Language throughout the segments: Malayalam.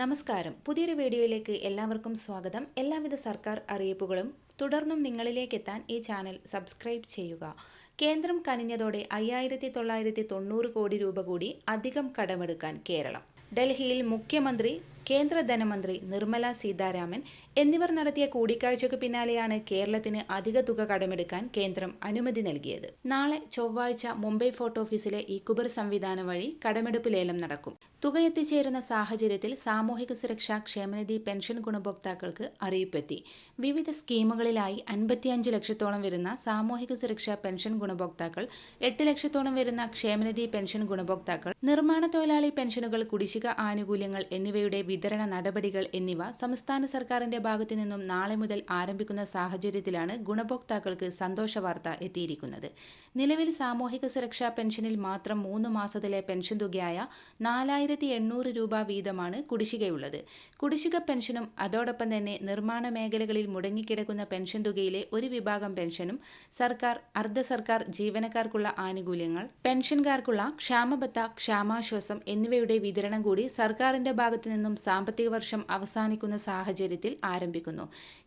നമസ്കാരം. പുതിയൊരു വീഡിയോയിലേക്ക് എല്ലാവർക്കും സ്വാഗതം. എല്ലാവിധ സർക്കാർ അറിയിപ്പുകളും തുടർന്നും നിങ്ങളിലേക്ക് എത്താൻ ഈ ചാനൽ സബ്സ്ക്രൈബ് ചെയ്യുക. കേന്ദ്രം കനിഞ്ഞതോടെ അയ്യായിരത്തി തൊള്ളായിരത്തി തൊണ്ണൂറ് കോടി രൂപ കൂടി അധികം കടമെടുക്കാൻ കേരളം. ഡൽഹിയിൽ മുഖ്യമന്ത്രി കേന്ദ്ര ധനമന്ത്രി നിർമ്മല സീതാരാമൻ എന്നിവർ നടത്തിയ കൂടിക്കാഴ്ചയ്ക്ക് പിന്നാലെയാണ് കേരളത്തിന് അധിക തുക കടമെടുക്കാൻ കേന്ദ്രം അനുമതി നൽകിയത്. നാളെ ചൊവ്വാഴ്ച മുംബൈ ഫോർട്ട് ഓഫീസിലെ ഇക്കുബർ സംവിധാനം വഴി കടമെടുപ്പ് ലേലം നടക്കും. തുക എത്തിച്ചേരുന്ന സാഹചര്യത്തിൽ സാമൂഹിക സുരക്ഷാ ക്ഷേമനിധി പെൻഷൻ ഗുണഭോക്താക്കൾക്ക് അറിയിപ്പെത്തി. വിവിധ സ്കീമുകളിലായി അൻപത്തിയഞ്ച് ലക്ഷത്തോളം വരുന്ന സാമൂഹിക സുരക്ഷാ പെൻഷൻ ഗുണഭോക്താക്കൾ എട്ട് ലക്ഷത്തോളം വരുന്ന ക്ഷേമനിധി പെൻഷൻ ഗുണഭോക്താക്കൾ നിർമ്മാണ തൊഴിലാളി പെൻഷനുകൾ കുടിശ്ശിക ആനുകൂല്യങ്ങൾ എന്നിവയുടെ വിതരണ നടപടികൾ എന്നിവ സംസ്ഥാന സർക്കാരിന്റെ ഭാഗത്തു നിന്നും നാളെ മുതൽ ആരംഭിക്കുന്ന സാഹചര്യത്തിലാണ് ഗുണഭോക്താക്കൾക്ക് സന്തോഷ വാർത്ത എത്തിയിരിക്കുന്നത്. നിലവിൽ സാമൂഹിക സുരക്ഷാ പെൻഷനിൽ മാത്രം മൂന്ന് മാസത്തിലെ പെൻഷൻ തുകയായ നാലായിരത്തി എണ്ണൂറ് രൂപ വീതമാണ് കുടിശ്ശികയുള്ളത്. കുടിശ്ശിക പെൻഷനും അതോടൊപ്പം തന്നെ നിർമ്മാണ മേഖലകളിൽ മുടങ്ങിക്കിടക്കുന്ന പെൻഷൻ തുകയിലെ ഒരു വിഭാഗം പെൻഷനും സർക്കാർ അർദ്ധ സർക്കാർ ജീവനക്കാർക്കുള്ള ആനുകൂല്യങ്ങൾ പെൻഷൻകാർക്കുള്ള ക്ഷാമബത്ത ക്ഷാമാശ്വാസം എന്നിവയുടെ വിതരണം കൂടി സർക്കാരിന്റെ ഭാഗത്തു നിന്നും സാമ്പത്തിക വർഷം അവസാനിക്കുന്ന സാഹചര്യത്തിൽ ആരംഭിക്കുന്നു.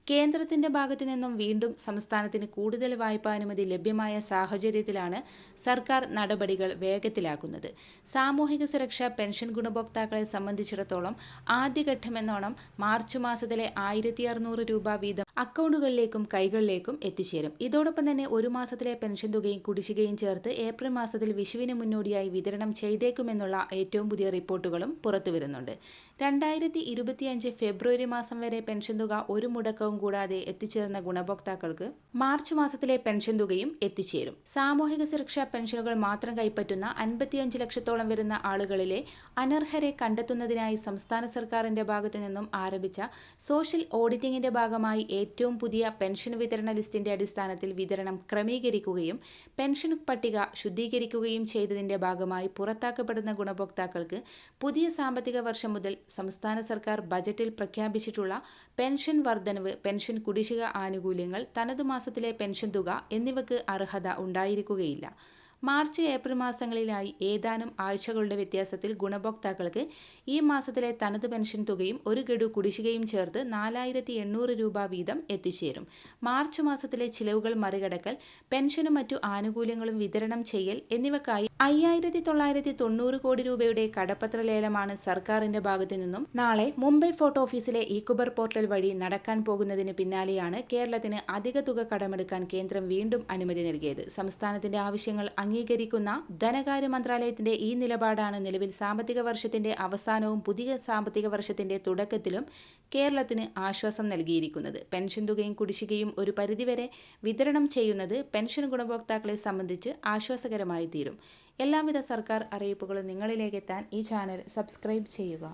കേന്ദ്രത്തിന്റെ ഭാഗത്തു നിന്നും വീണ്ടും സംസ്ഥാനത്തിന് കൂടുതൽ വായ്പാനുമതി ലഭ്യമായ സാഹചര്യത്തിലാണ് സർക്കാർ നടപടികൾ വേഗത്തിലാക്കുന്നത്. സാമൂഹിക സുരക്ഷ പെൻഷൻ ഗുണഭോക്താക്കളെ സംബന്ധിച്ചിടത്തോളം ആദ്യഘട്ടമെന്നോണം മാർച്ച് മാസത്തിലെ ആയിരത്തി രൂപ വീതം അക്കൗണ്ടുകളിലേക്കും കൈകളിലേക്കും എത്തിച്ചേരും. ഇതോടൊപ്പം തന്നെ ഒരു മാസത്തിലെ പെൻഷൻ തുകയും കുടിശ്ശികയും ചേർത്ത് ഏപ്രിൽ മാസത്തിൽ വിഷുവിന് മുന്നോടിയായി വിതരണം ചെയ്തേക്കുമെന്നുള്ള ഏറ്റവും പുതിയ റിപ്പോർട്ടുകളും പുറത്തുവരുന്നുണ്ട്. രണ്ടായിരത്തി ഇരുപത്തിയഞ്ച് ഫെബ്രുവരി മാസം വരെ പെൻഷൻ തുക ഒരു മുടക്കവും കൂടാതെ എത്തിച്ചേർന്ന ഗുണഭോക്താക്കൾക്ക് മാർച്ച് മാസത്തിലെ പെൻഷൻ തുകയും എത്തിച്ചേരും. സാമൂഹിക സുരക്ഷാ പെൻഷനുകൾ മാത്രം കൈപ്പറ്റുന്ന അൻപത്തിയഞ്ച് ലക്ഷത്തോളം വരുന്ന ആളുകളിലെ അനർഹരെ കണ്ടെത്തുന്നതിനായി സംസ്ഥാന സർക്കാരിന്റെ ഭാഗത്തു നിന്നും ആരംഭിച്ച സോഷ്യൽ ഓഡിറ്റിംഗിന്റെ ഭാഗമായി ഏറ്റവും പുതിയ പെൻഷൻ വിതരണ ലിസ്റ്റിന്റെ അടിസ്ഥാനത്തിൽ വിതരണം ക്രമീകരിക്കുകയും പെൻഷൻ പട്ടിക ശുദ്ധീകരിക്കുകയും ചെയ്തതിന്റെ ഭാഗമായി പുറത്താക്കപ്പെടുന്ന ഗുണഭോക്താക്കൾക്ക് പുതിയ സാമ്പത്തിക വർഷം മുതൽ സംസ്ഥാന സർക്കാർ ബജറ്റിൽ പ്രഖ്യാപിച്ചിട്ടുള്ള പെൻഷൻ വർധനവ് പെൻഷൻ കുടിശ്ശിക ആനുകൂല്യങ്ങൾ തനതു മാസത്തിലെ പെൻഷൻ തുക എന്നിവയ്ക്ക് അർഹത ഉണ്ടായിരിക്കുകയില്ല. മാർച്ച് ഏപ്രിൽ മാസങ്ങളിലായി ഏതാനും ആഴ്ചകളുടെ വ്യത്യാസത്തിൽ ഗുണഭോക്താക്കൾക്ക് ഈ മാസത്തിലെ തനത് പെൻഷൻ തുകയും ഒരു ഗഡു കുടിശ്ശികയും ചേർത്ത് നാലായിരത്തി എണ്ണൂറ് രൂപ വീതം എത്തിച്ചേരും. മാർച്ച് മാസത്തിലെ ചിലവുകൾ മറികടക്കൽ പെൻഷനും മറ്റു ആനുകൂല്യങ്ങളും വിതരണം ചെയ്യൽ എന്നിവക്കായി അയ്യായിരത്തി തൊള്ളായിരത്തി തൊണ്ണൂറ് കോടി രൂപയുടെ കടപ്പത്ര ലേലമാണ് സർക്കാരിന്റെ ഭാഗത്തു നിന്നും നാളെ മുംബൈ ഫോട്ടോ ഓഫീസിലെ ഈക്കുബർ പോർട്ടൽ വഴി നടക്കാൻ പോകുന്നതിന് പിന്നാലെയാണ് കേരളത്തിന് അധിക തുക കടമെടുക്കാൻ കേന്ദ്രം വീണ്ടും അനുമതി നൽകിയത്. സംസ്ഥാനത്തിന്റെ ആവശ്യങ്ങൾ അംഗീകരിക്കുന്ന ധനകാര്യ മന്ത്രാലയത്തിന്റെ ഈ നിലപാടാണ് നിലവിൽ സാമ്പത്തിക വർഷത്തിന്റെ അവസാനവും പുതിയ സാമ്പത്തിക വർഷത്തിന്റെ തുടക്കത്തിലും കേരളത്തിന് ആശ്വാസം നൽകിയിരിക്കുന്നത്. പെൻഷൻ തുകയും കുടിശ്ശികയും ഒരു പരിധിവരെ വിതരണം ചെയ്യുന്നത് പെൻഷൻ ഗുണഭോക്താക്കളെ സംബന്ധിച്ച് ആശ്വാസകരമായി തീരും. എല്ലാവിധ സർക്കാർ അറിയിപ്പുകളും നിങ്ങളിലേക്ക് എത്താൻ ഈ ചാനൽ സബ്സ്ക്രൈബ് ചെയ്യുക.